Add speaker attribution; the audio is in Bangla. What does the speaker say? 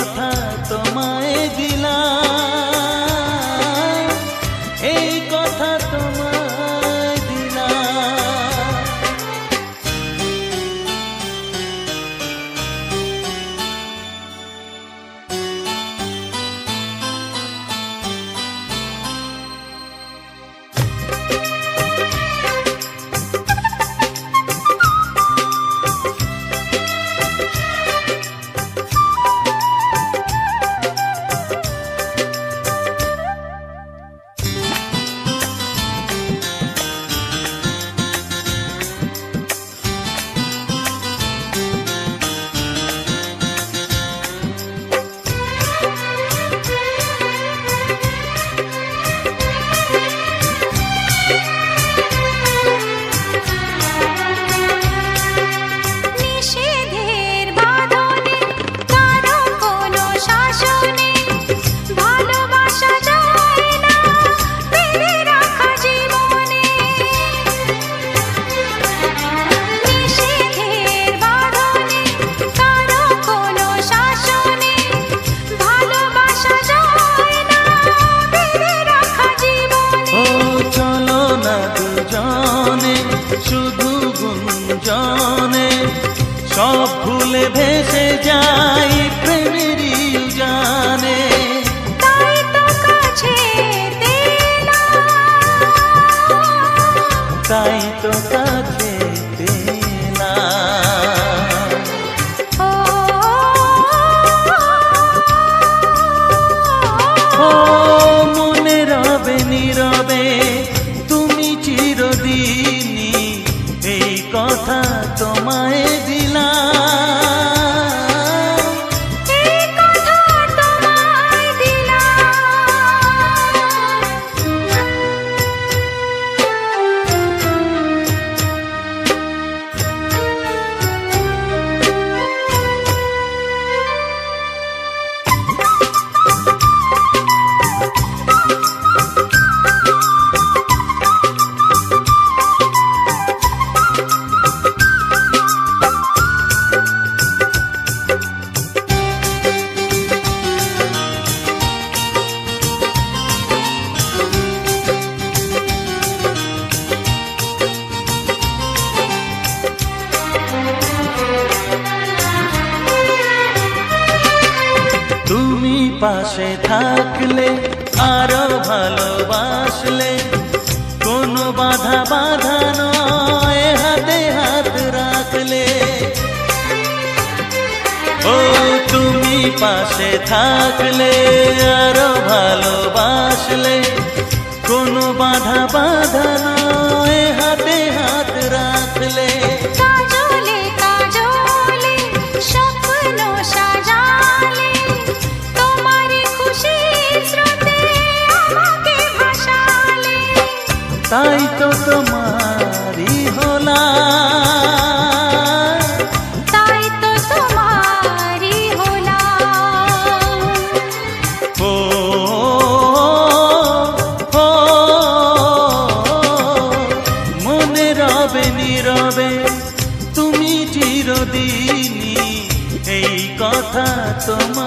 Speaker 1: কথা
Speaker 2: তোমায় দিলাম। জানে শুধু
Speaker 1: গুঞ্জনে সব ভুলে ভেসে
Speaker 2: যাই
Speaker 1: প্রেমেরই জানে তাই তো তুমি পাশে থাকলে, আরও ভালোবাসলে। কোনো বাধা বাধা নয়, হাতে হাত রাখলে। ও তুমি পাশে থাকলে, আরও ভালোবাসলে। কোনো বাধা বাধা নয় তাই তো তোমারই হলাম
Speaker 2: তাই তো তোমারই হলাম
Speaker 1: ও ও, মনে রবে নীরবে তুমি চিরদিনই এই কথা তোমায়